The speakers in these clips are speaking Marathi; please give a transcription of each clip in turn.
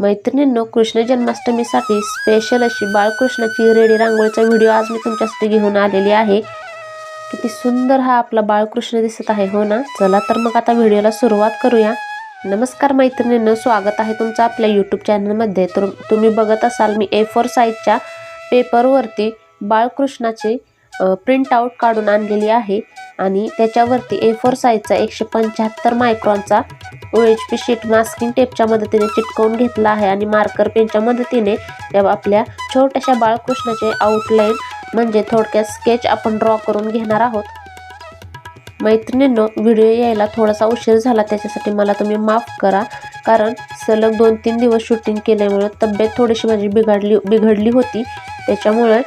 मैत्रिणींनो कृष्ण जन्माष्टमीसाठी स्पेशल अशी बाळकृष्णाची रेडी रांगोळीचा व्हिडिओ आज मी तुमच्यासाठी घेऊन आलेली आहे. किती सुंदर हा आपला बाळकृष्ण दिसत आहे हो ना? चला तर मग आता व्हिडिओला सुरुवात करूया. नमस्कार मैत्रिणींनो स्वागत आहे तुमचं आपल्या यूट्यूब चॅनलमध्ये तर तुम्ही बघत असाल मी ए फोर साईजच्या पेपरवरती बाळकृष्णाचे प्रिंट आऊट काढून आणलेली आहे. आणि त्याच्यावरती ए फोर साईजचा एकशे पंच्याहत्तर मायक्रॉनचा O H P sheet masking टेपच्या मदतीने चिटकवून घेतला आहे. आणि मार्कर पेनच्या मदतीने त्या आपल्या छोट्याशा बाळकृष्णाचे आउटलाईन म्हणजे थोडक्यात स्केच आपण ड्रॉ करून घेणार आहोत. मैत्रिणींनो व्हिडिओ यायला थोडासा उशीर झाला. त्याच्यासाठी मला तुम्ही माफ करा. कारण सलग दोन तीन दिवस शूटिंग केल्यामुळे तब्येत थोडीशी माझी बिघडली बिघडली होती. त्याच्यामुळे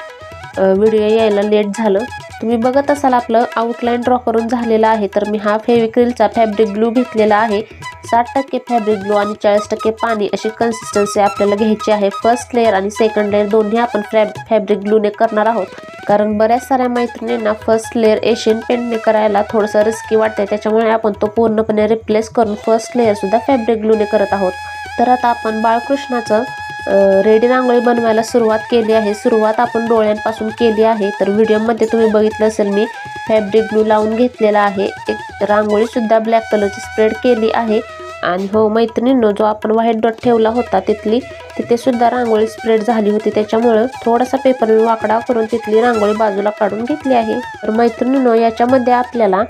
व्हिडिओ यायला लेट झालं. तुम्ही बघत असाल आपलं आउटलाईन ड्रॉ करून झालेलं आहे तर मी हा फेविक्रिलचा फॅब्रिक ग्लू घेतलेला आहे. साठ टक्के फॅब्रिक ग्लू आणि चाळीस टक्के पाणी अशी कन्सिस्टन्सी आपल्याला घ्यायची आहे. फर्स्ट लेअर आणि सेकंड लेअर दोन्ही आपण फॅब फॅब्रिक ग्लूने करणार आहोत. कारण बऱ्याच साऱ्या मैत्रिणींना फर्स्ट लेअर एशियन पेंटने करायला थोडंसं रिस्की वाटते त्याच्यामुळे आपण तो पूर्णपणे रिप्लेस करून फर्स्ट लेअरसुद्धा फॅब्रिक ग्लूने करत आहोत. तर आता आपण बाळकृष्णाचं रेडी रांगोळी बनवायला सुरुवात केली आहे. सुरुवात आपण डोळ्यांपासून केली आहे. तर व्हिडिओमध्ये तुम्ही बघितलं असेल मी फॅब्रिक ग्लू लावून घेतलेला आहे. एक रांगोळीसुद्धा ब्लॅक कलरची स्प्रेड केली आहे. आणि हो मैत्रिणींनो जो आपण व्हाईट डॉट ठेवला होता तिथली तिथेसुद्धा रांगोळी स्प्रेड झाली होती. त्याच्यामुळं थोडासा पेपर मी वाकडा करून तिथली रांगोळी बाजूला काढून घेतली आहे. तर मैत्रिणींनो याच्यामध्ये आपल्याला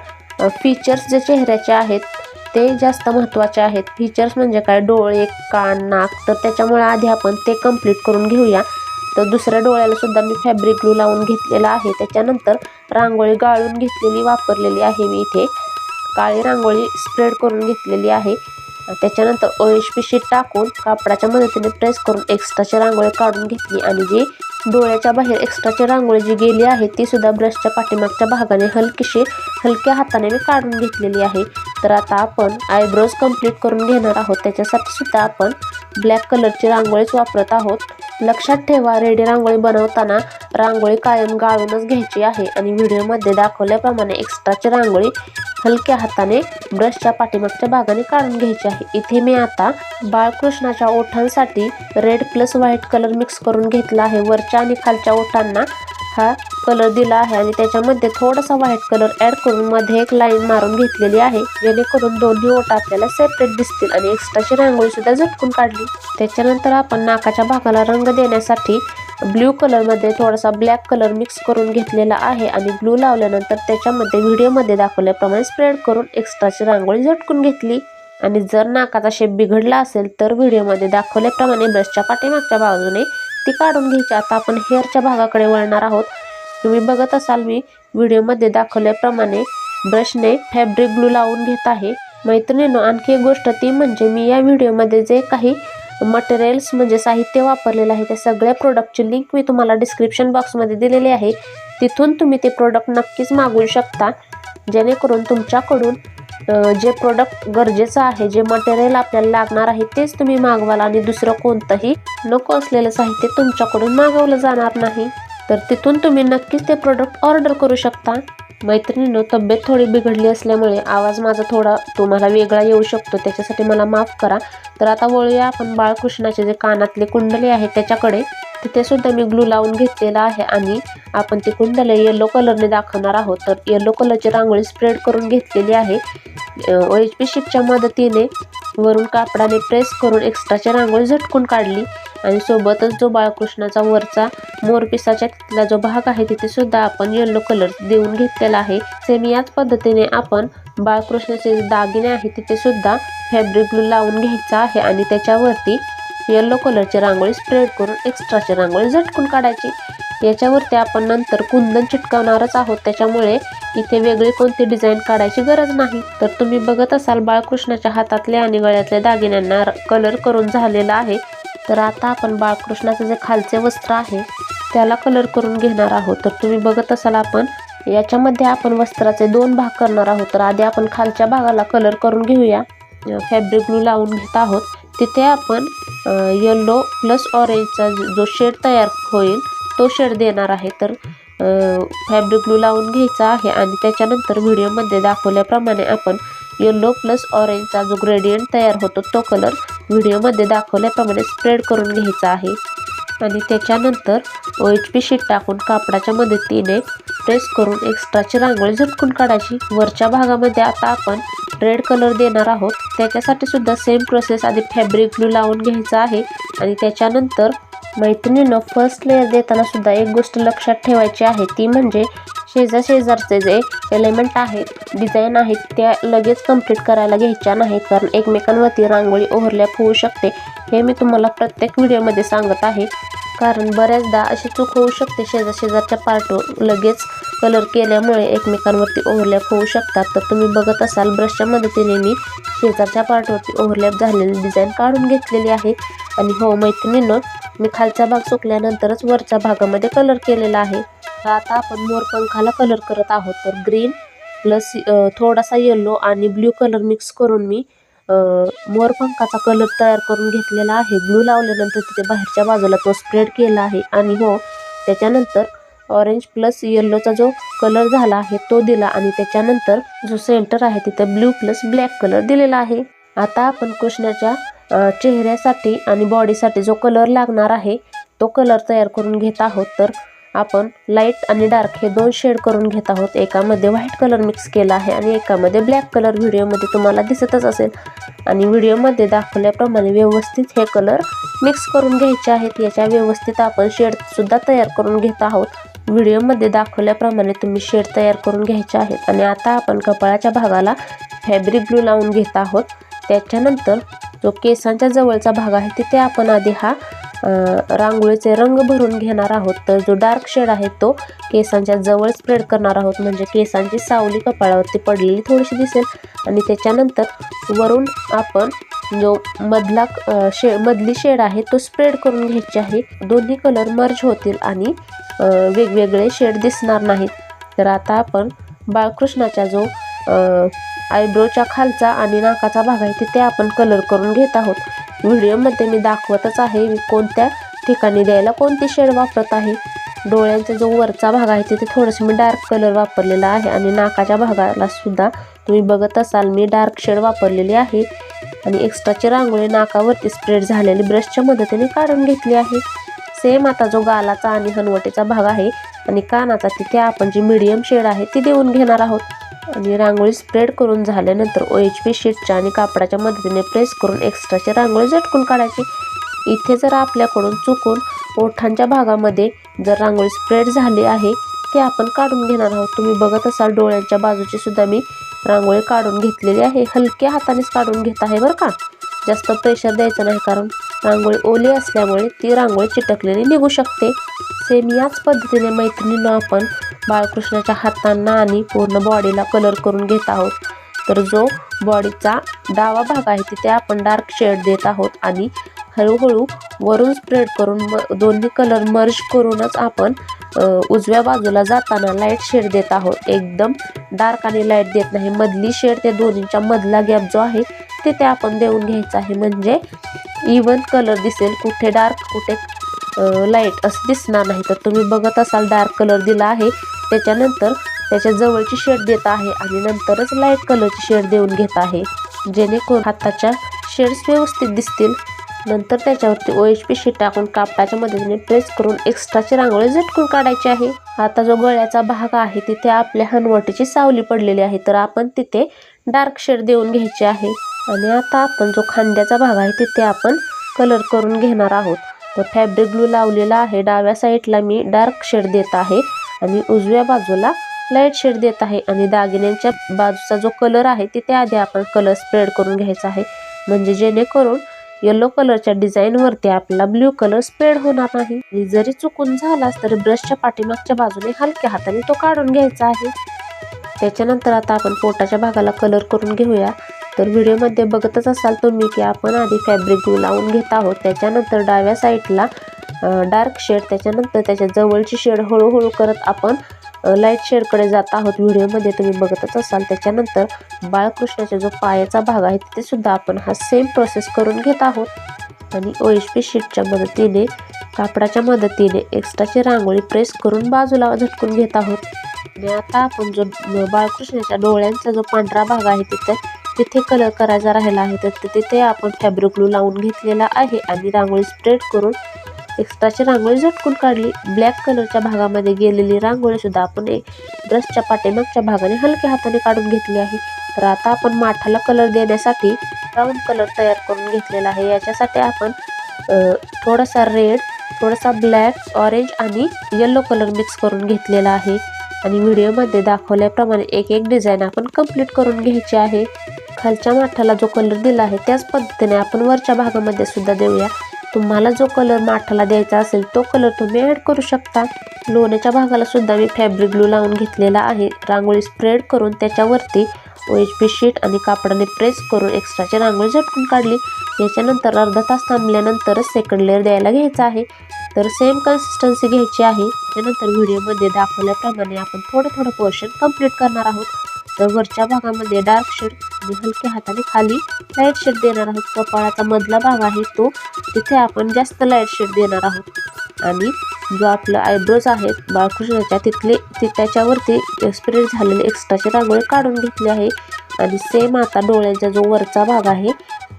फीचर्स जे चेहऱ्याचे आहेत ते जास्त महत्त्वाचे आहेत. फीचर्स म्हणजे काय? डोळे कान नाक. तर त्याच्यामुळे आधी आपण ते कंप्लीट करून घेऊया. तर दुसऱ्या डोळ्याला सुद्धा मी फॅब्रिक ग्लू लावून घेतलेला आहे. त्याच्यानंतर रांगोळी गाळून घेतलेली वापरलेली आहे मी इथे. काळी रांगोळी स्प्रेड करून घेतलेली आहे. त्याच्यानंतर ओ एच टाकून कापडाच्या मदतीने प्रेस करून एक्स्ट्राची रांगोळी काढून घेतली. आणि जी डोळ्याच्या बाहेर एक्स्ट्राची रांगोळी जी गेली आहे ती सुद्धा ब्रशच्या पाठीमागच्या भागाने हलकीशी हलक्या हाताने मी काढून घेतलेली आहे. तर आता आपण आयब्रोज कंप्लीट करून घेणार आहोत. त्याच्यासाठी सुद्धा आपण ब्लॅक कलरची रांगोळीच वापरत आहोत. लक्षात ठेवा रेडी रांगोळी बनवताना रांगोळी कायम गाळूनच घ्यायची आहे आणि व्हिडिओमध्ये दाखवल्याप्रमाणे एक्स्ट्राची रांगोळी हलक्या हाताने ब्रशच्या पाठीमागच्या भागाने काढून घ्यायची आहे. इथे मी आता बाळकृष्णाच्या ओठांसाठी red plus white colour mix करून घेतला आहे. वरच्या आणि खालच्या ओठांना हा कलर दिला आहे आणि त्याच्यामध्ये थोडासा व्हाईट कलर ॲड करून मध्ये एक लाईन मारून घेतलेली आहे. जेणेकरून दोन्ही ओट आपल्याला सेपरेट दिसतील आणि एक्स्ट्राची रांगोळी सुद्धा झटकून काढली. त्याच्यानंतर आपण नाकाच्या भागाला रंग देण्यासाठी ब्ल्यू कलरमध्ये थोडासा ब्लॅक कलर मिक्स करून घेतलेला आहे आणि ब्लू लावल्यानंतर त्याच्यामध्ये व्हिडिओमध्ये दाखवल्याप्रमाणे स्प्रेड करून एक्स्ट्राची रांगोळी झटकून घेतली. आणि जर नाकाचा शेप बिघडला असेल तर व्हिडिओमध्ये दाखवल्याप्रमाणे ब्रशच्या पाठीमागच्या बाजूने ती काढून घ्यायची. आता आपण हेअरच्या भागाकडे वळणार आहोत. तुम्ही बघत असाल मी व्हिडिओमध्ये दाखवल्याप्रमाणे ब्रशने फॅब्रिक ग्लू लावून घेत आहे. मैत्रिणीनं आणखी एक गोष्ट ती म्हणजे मी या व्हिडिओमध्ये जे काही मटेरियल्स म्हणजे साहित्य वापरलेलं आहे त्या सगळ्या प्रोडक्टची लिंक मी तुम्हाला डिस्क्रिप्शन बॉक्समध्ये दिलेली आहे. तिथून तुम्ही ते प्रोडक्ट नक्कीच मागवू शकता. जेणेकरून तुमच्याकडून जे प्रोडक्ट गरजेचं आहे जे मटेरियल आपल्याला लागणार आहे तेच तुम्ही मागवाल आणि दुसरं कोणतंही नको असलेलं साहित्य तुमच्याकडून मागवलं जाणार नाही. तर तिथून तुम्ही नक्कीच ते प्रोडक्ट ऑर्डर करू शकता. मैत्रिणीनं तब्येत थोडी बिघडली असल्यामुळे आवाज माझा थोडा तुम्हाला वेगळा येऊ शकतो त्याच्यासाठी मला माफ करा. तर आता वळूया आपण बाळकृष्णाचे जे कानातले कुंडले आहेत त्याच्याकडे. तिथे सुद्धा मी ग्लू लावून घेतलेला आहे आणि आपण ती कुंडले येलो कलरने दाखवणार आहोत. तर येलो कलरची रांगोळी स्प्रेड करून घेतलेली आहे. ओ एच पी शिपच्या मदतीने वरून कापडाने प्रेस करून एक्स्ट्राची रांगोळी झटकून काढली. आणि सोबतच जो बाळकृष्णाचा वरचा मोरपिसाच्या तिथला जो भाग आहे तिथे सुद्धा आपण येलो कलर देऊन घेतलेला आहे. सेम याच पद्धतीने आपण बाळकृष्णाचे जे दागिने आहे तिथे सुद्धा फॅब्रिक ग्लू लावून घ्यायचा आहे आणि त्याच्यावरती येलो कलरची रांगोळी स्प्रेड करून एक्स्ट्राची रांगोळी झटकून काढायची. याच्यावरती आपण नंतर कुंदन चिटकवणारच आहोत. त्याच्यामुळे इथे वेगळी कोणती डिझाईन काढायची गरज नाही. तर तुम्ही बघत असाल बाळकृष्णाच्या हातातल्या आणि गळ्यातल्या दागिन्यांना कलर करून झालेला आहे. तर आता आपण बाळकृष्णाचं जे खालचे वस्त्र आहे त्याला कलर करून घेणार आहोत. तर तुम्ही बघत असाल आपण याच्यामध्ये आपण वस्त्राचे दोन भाग करणार आहोत. तर आधी आपण खालच्या भागाला कलर करून घेऊया. फॅब्रिक ग्लू लावून घेत आहोत. तिथे आपण येल्लो प्लस ऑरेंजचा जो शेड तयार होईल तो शेड देणार आहे. तर फॅब्रिक ग्लू लावून घ्यायचा आहे आणि त्याच्यानंतर व्हिडिओमध्ये दाखवल्याप्रमाणे आपण येल्लो प्लस ऑरेंजचा जो ग्रेडियंट तयार होतो तो कलर व्हिडिओमध्ये दाखवल्याप्रमाणे स्प्रेड करून घ्यायचा आहे. आणि त्याच्यानंतर ओ एच पी शीट टाकून कापडाच्या मदतीने प्रेस करून एक्स्ट्राची रांगोळी झटकून काढायची. वरच्या भागामध्ये आता आपण रेड कलर देणार आहोत. त्याच्यासाठी सुद्धा सेम प्रोसेस आधी फॅब्रिक ग्लू लावून घ्यायचा आहे. आणि त्याच्यानंतर मैत्रिणीनं फर्स्ट लेअर देताना सुद्धा एक गोष्ट लक्षात ठेवायची आहे. ती म्हणजे शेजार शेजारचे जे एलिमेंट आहेत डिझाईन आहेत त्या लगेच कंप्लीट करायला घ्यायच्या नाहीत. कारण एकमेकांवरती रांगोळी ओव्हरलॅप होऊ शकते. हे मी तुम्हाला प्रत्येक व्हिडिओमध्ये सांगत आहे. कारण बऱ्याचदा अशी चूक होऊ शकते. शेजार शेजारच्या पार्टवर लगेच कलर केल्यामुळे एकमेकांवरती ओव्हरलॅप होऊ शकतात. तर तुम्ही बघत असाल ब्रशच्या मदतीने मी शेजारच्या पार्टवरती ओव्हरलॅप झालेली डिझाईन काढून घेतलेली आहे. आणि हो मैत्रिणीनं मी खालचा भाग सुकल्यानंतरच वरच्या भागामध्ये कलर केलेला आहे. तर आता आपण मोरपंखाला कलर करत आहोत. तर ग्रीन प्लस थोडासा येल्लो आणि ब्ल्यू कलर मिक्स करून मी मोरपंखाचा कलर तयार करून घेतलेला आहे. ब्लू लावल्यानंतर तिथे बाहेरच्या बाजूला तो स्प्रेड केला आहे. आणि हो त्याच्यानंतर ऑरेंज प्लस येल्लोचा जो कलर झाला आहे तो दिला. आणि त्याच्यानंतर जो सेंटर आहे तिथे ब्ल्यू प्लस ब्लॅक कलर दिलेला आहे. आता आपण कृष्णाच्या चेहऱ्यासाठी आणि बॉडीसाठी जो कलर लागणार आहे तो कलर तयार करून घेत आहोत. तर आपण लाइट आणि डार्क हे दोन शेड करून घेत आहोत. एकामध्ये व्हाईट कलर मिक्स केला आहे आणि एकामध्ये ब्लॅक कलर व्हिडिओमध्ये तुम्हाला दिसतच असेल. आणि व्हिडिओमध्ये दाखवल्याप्रमाणे व्यवस्थित हे कलर मिक्स करून घ्यायचे आहेत. याच्या व्यवस्थित आपण शेडसुद्धा तयार करून घेत आहोत. व्हिडिओमध्ये दाखवल्याप्रमाणे तुम्ही शेड तयार करून घ्यायचे आहेत. आणि आता आपण कपाळाच्या भागाला फॅब्रिक ग्लू लावून घेत आहोत. त्याच्यानंतर जो केसांच्या जवळचा भाग आहे तिथे आपण आधी हा रांगोळीचे रंग भरून घेणार आहोत. तर जो डार्क शेड आहे तो केसांच्या जवळ स्प्रेड करणार आहोत. म्हणजे केसांची सावली कपाळावरती पडलेली थोडीशी दिसेल. आणि त्याच्यानंतर वरून आपण जो मधला शे मधली शेड आहे तो स्प्रेड करून घ्यायची आहे. दोन्ही कलर मर्ज होतील आणि वेगवेगळे शेड दिसणार नाहीत. तर आता आपण बाळकृष्णाचा जो आयब्रोच्या खालचा आणि नाकाचा भाग आहे तिथे आपण कलर करून घेत आहोत. व्हिडिओमध्ये मी दाखवतच आहे मी कोणत्या ठिकाणी द्यायला कोणती शेड वापरत आहे. डोळ्यांचा जो वरचा भाग आहे तिथे थोडंसं मी डार्क कलर वापरलेला आहे आणि नाकाच्या भागाला सुद्धा तुम्ही बघत असाल मी डार्क शेड वापरलेली आहे. आणि एक्स्ट्राची रांगोळी नाकावरती स्प्रेड झालेली ब्रशच्या मदतीने काढून घेतली आहे. सेम आता जो गालाचा आणि हनवटीचा भाग आहे आणि कानाचा तिथे आपण जी मीडियम शेड आहे ती देऊन घेणार आहोत. आणि रांगोळी स्प्रेड करून झाल्यानंतर ओ एच पी शीटच्या आणि कापडाच्या मदतीने प्रेस करून एक्स्ट्राची रांगोळी झटकून काढायची. इथे जर आपल्याकडून चुकून ओठांच्या भागामध्ये जर रांगोळी स्प्रेड झाली आहे ते आपण काढून घेणार आहोत. तुम्ही बघत असाल डोळ्यांच्या बाजूची सुद्धा मी रांगोळी काढून घेतलेली आहे. हलक्या हातानेच काढून घेत आहे बरं का? जास्त प्रेशर द्यायचं नाही कारण रांगोळी ओली असल्यामुळे ती रांगोळी चिटकलेली निघू शकते. सेम याच पद्धतीने मैत्रिणीनं आपण बाळकृष्णाच्या हातांना आणि पूर्ण बॉडीला कलर करून घेत आहोत. तर जो बॉडीचा डावा भाग आहे तिथे आपण डार्क शेड देत आहोत आणि हळूहळू वरून स्प्रेड करून म दोन्ही कलर मर्ज करूनच आपण उजव्या बाजूला जाताना लाइट शेड देत आहोत. एकदम डार्क आणि लाइट देत नाही. मधली शेड त्या दोन्हीच्या मधला गॅप जो आहे तिथे आपण देऊन घ्यायचा आहे. म्हणजे इवन कलर दिसेल कुठे डार्क कुठे लाइट असं दिसणार नाही. तर तुम्ही बघत असाल डार्क कलर दिला आहे. त्याच्यानंतर त्याच्या जवळची शेड देत आहे आणि नंतरच लाइट कलरची शेड देऊन घेत आहे. जेणेकरून हाताच्या शेड्स व्यवस्थित दिसतील. नंतर त्याच्यावरती ओ एच पी शीट टाकून कापडाच्या मदतीने प्रेस करून एक्स्ट्राची रांगोळी झटकून काढायची आहे. आता जो गळ्याचा भाग आहे तिथे आपल्या हनवटीची सावली पडलेली आहे तर आपण तिथे डार्क शेड देऊन घ्यायची आहे. आणि आता आपण जो खांद्याचा भाग आहे तिथे आपण कलर करून घेणार आहोत. तर फॅब्रिक ग्लू लावलेला आहे. डाव्या साईडला मी डार्क शेड देत आहे आणि उजव्या बाजूला लाइट शेड देत आहे. आणि दागिन्यांच्या बाजूचा जो कलर आहे तिथे आधी आपण कलर स्प्रेड करून घ्यायचा आहे. म्हणजे जेणेकरून येलो कलरच्या डिझाईनवरती आपला ब्ल्यू कलर स्प्रेड होणार नाही. आणि जरी चुकून झालाच तरी ब्रशच्या पाठीमागच्या बाजूने हलक्या हाताने तो काढून घ्यायचा आहे. त्याच्यानंतर आता आपण पोटाच्या भागाला कलर करून घेऊया. तर व्हिडिओमध्ये बघतच असाल तुम्ही की आपण आधी फॅब्रिक ग्लू लावून घेत आहोत. त्याच्यानंतर डाव्या साईडला डार्क शेड त्याच्यानंतर त्याच्या जवळची शेड हळूहळू करत आपण लाइट शेडकडे जात आहोत. व्हिडिओमध्ये तुम्ही बघतच असाल. त्याच्यानंतर बाळकृष्णाचा जो पायाचा भाग आहे तिथे सुद्धा आपण हा सेम प्रोसेस करून घेत आहोत. आणि ओ एच पी शीटच्या मदतीने कापडाच्या मदतीने एक्स्ट्राची रांगोळी प्रेस करून बाजूला झटकून घेत आहोत. आणि आता आपण जो बाळकृष्णाच्या डोळ्यांचा जो पांढरा भाग आहे तिथे तिथे कलर करायचा राहिला आहे. तर तिथे आपण फॅब्रिक ग्लू लावून घेतलेला आहे. आणि रांगोळी स्प्रेड करून एक्स्ट्राची रांगोळी झटकून काढली. ब्लॅक कलरच्या भागामध्ये गेलेली रांगोळी सुद्धा आपण एक ब्रशच्या पाठीमागच्या भागाने हलक्या हाताने काढून घेतली आहे. तर आता आपण माठाला कलर देण्यासाठी ब्राऊन कलर तयार करून घेतलेला आहे. याच्यासाठी आपण थोडासा रेड थोडासा ब्लॅक ऑरेंज आणि येल्लो कलर मिक्स करून घेतलेला आहे. आणि व्हिडिओमध्ये दाखवल्याप्रमाणे एक एक डिझाईन आपण कंप्लीट करून घ्यायची आहे. खालच्या माठाला जो कलर दिला आहे त्याच पद्धतीने आपण वरच्या भागामध्ये सुद्धा देऊया. तुम्हाला जो कलर माठाला द्यायचा असेल तो कलर तुम्ही ॲड करू शकता. लोण्याच्या भागाला सुद्धा मी फॅब्रिक ग्लू लावून घेतलेला आहे. रांगोळी स्प्रेड करून त्याच्यावरती ओ एच पी शीट आणि कापडाने प्रेस करून एक्स्ट्राची रांगोळी झटकून काढली. याच्यानंतर अर्धा तास थांबल्यानंतरच सेकंड लेअर द्यायला घ्यायचा आहे. तर सेम कन्सिस्टन्सी घ्यायची आहे. त्यानंतर व्हिडिओमध्ये दाखवल्याप्रमाणे आपण थोडं थोडं पोर्शन कंप्लीट करणार आहोत. तर वरच्या भागामध्ये डार्क शेड आणि हलक्या हाताने खाली लाइट शेड देणार आहोत. कपाळाचा मधला भाग आहे तो तिथे आपण जास्त लाइट शेड देणार आहोत. आणि जो आपला आयब्रोज आहेत बाळकृष्णाच्या तिथले त्याच्यावरती स्प्रेड झालेले एक्स्ट्राचे रांगोळे काढून घेतली आहे. आणि सेम आता डोळ्यांचा जो वरचा भाग आहे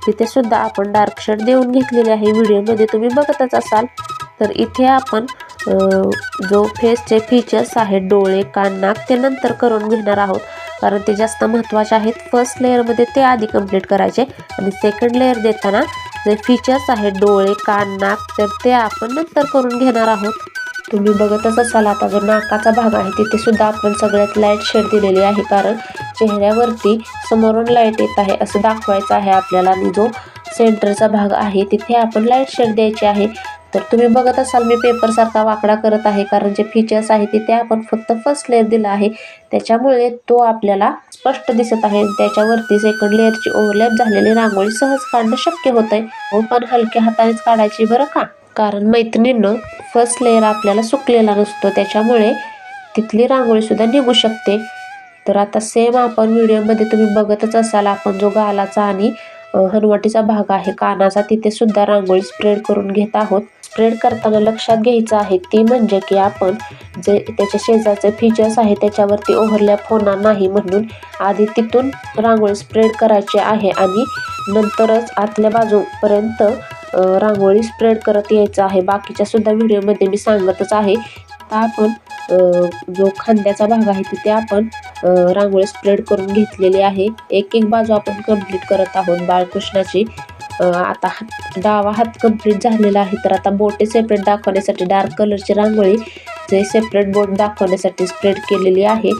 तिथे सुद्धा आपण डार्क शेड देऊन घेतलेले आहे. व्हिडिओमध्ये तुम्ही बघतच असाल. तर इथे आपण जो फेसचे फीचर्स आहेत डोळे कान नाक ते नंतर करून घेणार आहोत. कारण ते जास्त महत्त्वाचे आहेत. फर्स्ट लेअरमध्ये ते आधी कंप्लीट करायचे. आणि सेकंड लेअर देताना जे फीचर्स आहेत डोळे कान नाक तर ते आपण नंतर करून घेणार आहोत. तुम्ही बघतच असाल आता जो नाकाचा भाग आहे तिथे सुद्धा आपण सगळ्यात लाइट शेड दिलेली आहे. कारण चेहऱ्यावरती समोरून लाइट येत आहे असं दाखवायचं आहे आपल्याला. आणि जो सेंटरचा भाग आहे तिथे आपण लाइट शेड द्यायची आहे. तर तुम्ही बघत असाल मी पेपरसारखा वाकडा करत आहे. कारण जे फीचर्स आहे तिथे आपण फक्त फर्स्ट लेअर दिला आहे. त्याच्यामुळे तो आपल्याला स्पष्ट दिसत आहे. त्याच्यावरती सेकंड लेअरची ओव्हरलॅप झालेली रांगोळी सहज काढणं शक्य होत आहे हो, पण हलक्या हातानेच काढायची बरं का? कारण मैत्रिणीनं फर्स्ट लेअर आपल्याला सुकलेला नसतो. त्याच्यामुळे तिथली रांगोळीसुद्धा निघू शकते. तर आता सेम आपण व्हिडिओमध्ये तुम्ही बघतच असाल आपण जो गालाचा आणि हनुवटीचा भाग आहे. कानाचा तिथे सुद्धा रांगोळी स्प्रेड करून घेत आहोत. स्प्रेड करताना लक्षात घ्यायचं आहे ती म्हणजे की आपण जे त्याच्या शेजारचे फीचर्स आहे त्याच्यावरती ओव्हरलॅप होणार नाही म्हणून आधी तिथून रांगोळी स्प्रेड करायची आहे आणि नंतरच आतल्या बाजूपर्यंत रांगोळी स्प्रेड करत यायचं आहे. बाकीच्या सुद्धा व्हिडिओमध्ये मी सांगतच आहे. आता आपण जो खांद्याचा भाग आहे तिथे आपण रांगोळी स्प्रेड करून घेतलेली आहे. एक एक बाजू आपण कंप्लीट करत आहोत बाळकृष्णाची. आता हात डावा हात कंप्लीट झालेला आहे. तर आता बोटे सेपरेट दाखवण्यासाठी डार्क कलरची रांगोळी जे सेपरेट बोट दाखवण्यासाठी स्प्रेड केलेली आहे.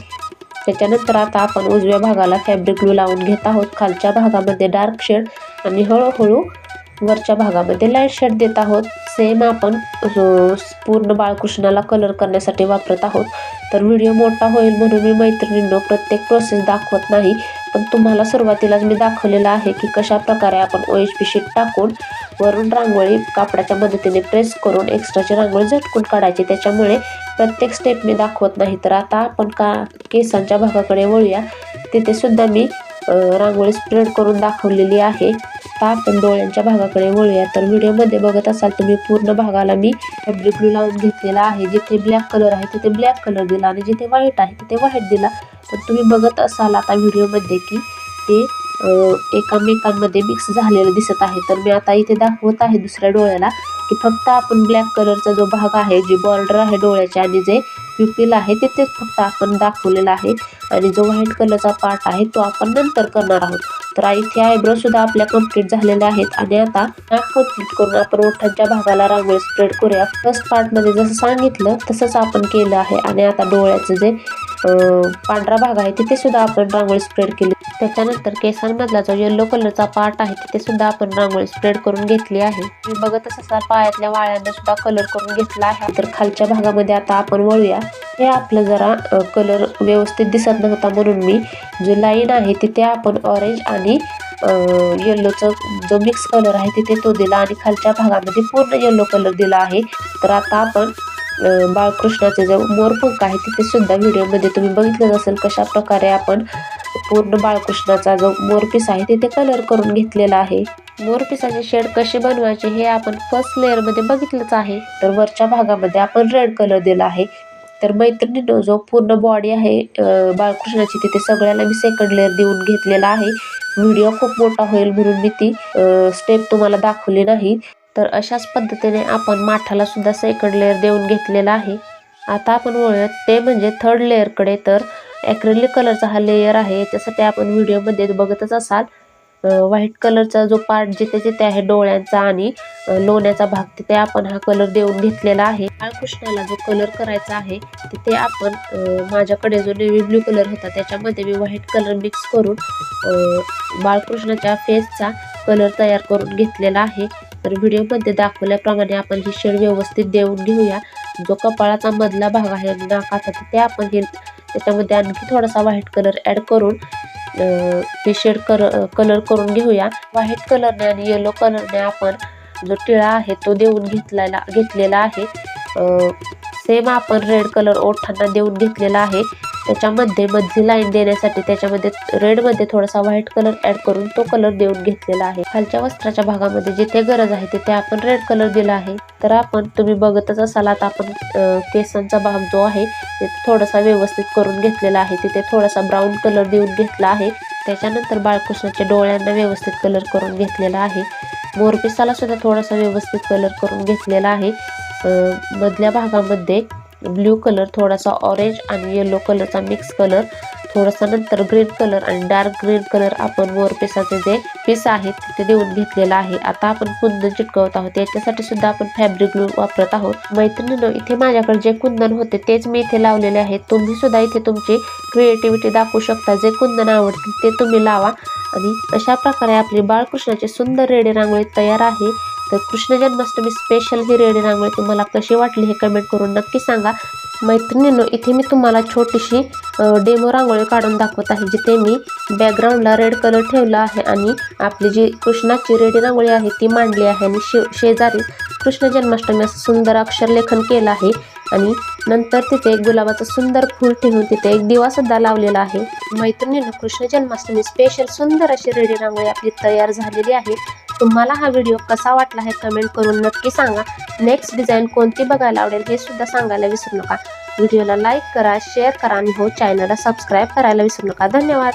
त्याच्यानंतर आता आपण उजव्या भागाला फॅब्रिक ग्लू लावून घेत आहोत. खालच्या भागामध्ये डार्क शेड आणि हळूहळू वरच्या भागामध्ये लाइट शेड देत आहोत. सेम आपण पूर्ण बाळकृष्णाला कलर करण्यासाठी वापरत आहोत. तर व्हिडिओ मोठा होईल म्हणून मी मैत्रिणींनो प्रत्येक प्रोसेस दाखवत नाही. पण तुम्हाला सुरुवातीलाच मी दाखवलेलं आहे की कशा प्रकारे आपण ओ एच पी शीट टाकून वरून रांगोळी कापडाच्या मदतीने प्रेस करून एक्स्ट्राची रांगोळी झटकून काढायची. त्याच्यामुळे प्रत्येक स्टेप मी दाखवत नाही. तर आता आपण का केसांच्या भागाकडे वळूया. तिथे सुद्धा मी रांगोळी स्प्रेड करून दाखवलेली आहे. आता आपण डोळ्यांच्या भागाकडे वळूया. तर व्हिडिओमध्ये बघत असाल तुम्ही पूर्ण भागाला मी फॅब्रिक ग्लू लावून घेतलेला आहे. जिथे ब्लॅक कलर आहे तिथे ब्लॅक कलर दिला आणि जिथे व्हाईट आहे तिथे व्हाईट दिला. तर तुम्ही बघत असाल आता व्हिडिओमध्ये की ते एकामेकांमध्ये मिक्स झालेलं दिसत आहे. तर मी आता इथे दाखवत आहे दुसऱ्या डोळ्याला की फक्त आपण ब्लॅक कलरचा जो भाग आहे जी बॉर्डर आहे डोळ्याच्या आणि जे प्युपिल आहे तिथेच फक्त आपण दाखवलेला आहे. आणि जो व्हाईट कलरचा पार्ट आहे तो आपण नंतर करणार आहोत. तर इथे आयब्रो सुद्धा आपल्या कंप्लीट झालेल्या आहेत. आणि आता नाक कंप्लीट करून आपण ओठांच्या भागाला रांगोळी स्प्रेड करूया. फर्स्ट पार्टमध्ये जसं सांगितलं तसंच आपण केलं आहे. आणि आता डोळ्याचं जे पांढरा भाग आहे तिथे सुद्धा आपण रांगोळी स्प्रेड केली त्याच्यानंतर केसांमधला जो येल्लो कलरचा पार्ट आहे तिथे सुद्धा आपण रांगोळी स्प्रेड करून घेतली आहे. मी बघतच असाल पायातल्या वाळ्यांना सुद्धा कलर करून घेतला आहे. तर खालच्या भागामध्ये आता आपण वळूया. हे आपलं जरा कलर व्यवस्थित दिसत नव्हता म्हणून मी जो लाईन आहे तिथे आपण ऑरेंज आणि येल्लोचा जो मिक्स कलर आहे तिथे तो दिला आणि खालच्या भागामध्ये पूर्ण येल्लो कलर दिला आहे. तर आता आपण बाळकृष्णाचे जो मोरपंख आहे तिथे सुद्धा व्हिडिओमध्ये तुम्ही बघितलंच असेल कशा प्रकारे आपण पूर्ण बाळकृष्णाचा जो मोरपीस आहे तिथे कलर करून घेतलेला आहे. मोरपिसाचे शेड कसे बनवायचे हे आपण फर्स्ट लेअरमध्ये बघितलंच आहे. तर वरच्या भागामध्ये आपण रेड कलर दिला आहे. तर मैत्रिणीनं जो पूर्ण बॉडी आहे बाळकृष्णाची तिथे सगळ्याला मी सेकंड लेअर देऊन घेतलेला आहे. व्हिडिओ खूप मोठा होईल म्हणून मी ती स्टेप तुम्हाला दाखवली नाही. तर अशाच पद्धतीने आपण माठाला सुद्धा सेकंड लेअर देऊन घेतलेला आहे. आता आपण वळूयात ते म्हणजे थर्ड लेअरकडे तर ॲक्रेलिक कलरचा हा लेयर आहे. त्यासाठी आपण व्हिडिओमध्ये बघतच असाल. व्हाईट कलरचा जो पार्ट जिथे जिथे आहे डोळ्यांचा आणि लोण्याचा भाग तिथे आपण हा कलर देऊन घेतलेला आहे. बाळकृष्णाला जो कलर करायचा आहे तिथे आपण माझ्याकडे जो नेव्ही ब्ल्यू कलर होता त्याच्यामध्ये मी व्हाईट कलर मिक्स करून बाळकृष्णाच्या फेसचा कलर तयार करून घेतलेला आहे. तर व्हिडिओमध्ये दाखवल्याप्रमाणे आपण ही शेड व्यवस्थित देऊन घेऊया. जो कपाळाचा मधला भाग आहे नाकाचा तिथे आपण हे त्याच्यामध्ये आणखी थोडासा व्हाईट कलर ॲड करून हे शेड कर कलर करून घेऊया. व्हाईट कलरने आणि येलो कलरने आपण जो टिळा आहे तो देऊन घेतलेला घेतलेला आहे. सेम आपण रेड कलर ओठांना देऊन घेतलेला आहे. त्याच्यामध्ये मधली लाईन देण्यासाठी त्याच्यामध्ये रेडमध्ये थोडासा व्हाईट कलर ॲड करून तो कलर देऊन घेतलेला आहे. खालच्या वस्त्राच्या भागामध्ये जिथे गरज आहे तिथे आपण रेड कलर दिला आहे. तर आपण तुम्ही बघतच असाल आता आपण केसांचा भाग जो आहे थोडासा व्यवस्थित करून घेतलेला आहे. तिथे थोडासा ब्राऊन कलर देऊन घेतला आहे. त्याच्यानंतर बाळकृष्णाच्या डोळ्यांना व्यवस्थित कलर करून घेतलेला आहे. मोरपिसाला सुद्धा थोडासा व्यवस्थित कलर करून घेतलेला आहे. मधल्या भागामध्ये ब्ल्यू कलर थोडासा ऑरेंज आणि येलो कलरचा मिक्स कलर थोडासा नंतर ग्रीन कलर आणि डार्क ग्रीन कलर आपण वर पिसाचे जे पीस आहेत तिथे देऊन घेतलेला आहे. आता आपण कुंदन चिटकवत आहोत. याच्यासाठी सुद्धा आपण फॅब्रिक ग्लू वापरत आहोत. मैत्रिणीनं इथे माझ्याकडे जे कुंदन होते तेच मी इथे लावलेले आहे तुम्ही सुद्धा इथे तुमची क्रिएटिव्हिटी दाखवू शकता. जे कुंदन आवडते ते तुम्ही लावा. आणि अशा प्रकारे आपली बाळकृष्णाची सुंदर रेडी रांगोळी तयार आहे. तर कृष्ण जन्माष्टमी स्पेशल ही रेडी रांगोळी तुम्हाला कशी वाटली हे कमेंट करून नक्की सांगा. मैत्रिणींनो इथे मी तुम्हाला छोटीशी डेमो रांगोळी काढून दाखवत आहे जिथे मी बॅकग्राऊंडला रेड कलर ठेवला आहे आणि आपली जी कृष्णाची रेडी रांगोळी आहे ती मांडली आहे. आणि शे शेजारी कृष्ण जन्माष्टमी असं सुंदर अक्षरलेखन केलं आहे. आणि नंतर तिथे एक गुलाबाचं सुंदर फूल ठेवून तिथे एक दिवा सुद्धा लावलेला आहे. मैत्रिणीनं कृष्ण जन्माष्टमी स्पेशल सुंदर अशी रेडी रांगोळी आपली तयार झालेली आहे. तुम्हाला हा व्हिडिओ कसा वाटला हे कमेंट करून नक्की सांगा. नेक्स्ट डिझाईन कोणती बघायला आवडेल हे सुद्धा सांगायला विसरू नका. व्हिडिओला लाईक करा शेअर करा आणि हो चॅनलला सबस्क्राईब करायला विसरू नका. धन्यवाद.